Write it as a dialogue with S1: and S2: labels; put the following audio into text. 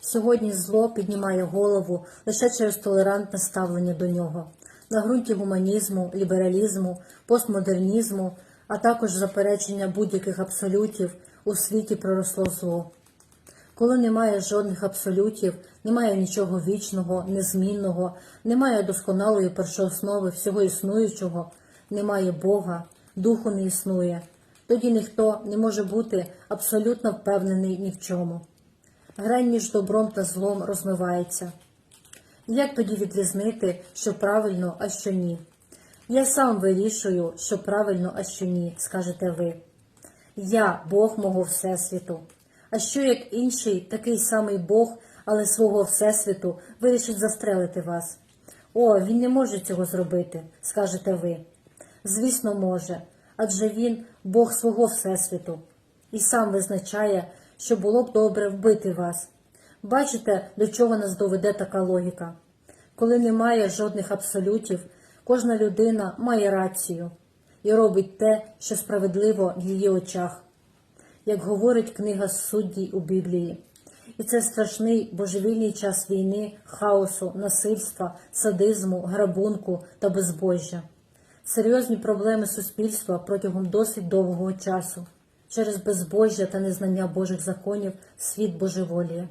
S1: Сьогодні зло піднімає голову лише через толерантне ставлення до нього на ґрунті гуманізму, лібералізму, постмодернізму, а також заперечення будь-яких абсолютів у світі проросло зло. Коли немає жодних абсолютів, немає нічого вічного, незмінного, немає досконалої першооснови всього існуючого, немає Бога, духу не існує, тоді ніхто не може бути абсолютно впевнений ні в чому. Грань між добром та злом розмивається. Як тоді відрізнити, що правильно, а що ні? Я сам вирішую, що правильно, а що ні, скажете ви. Я Бог мого Всесвіту. А що як інший, такий самий Бог, але свого Всесвіту, вирішить застрелити вас? О, він не може цього зробити, скажете ви. Звісно, може, адже він Бог свого Всесвіту, і сам визначає, що було б добре вбити вас. Бачите, до чого нас доведе така логіка? Коли немає жодних абсолютів, кожна людина має рацію і робить те, що справедливо в її очах, як говорить книга суддій у Біблії. І це страшний божевільний час війни, хаосу, насильства, садизму, грабунку та безбожжя. Серйозні проблеми суспільства протягом досить довгого часу. Через безбожжя та незнання Божих законів світ божеволіє.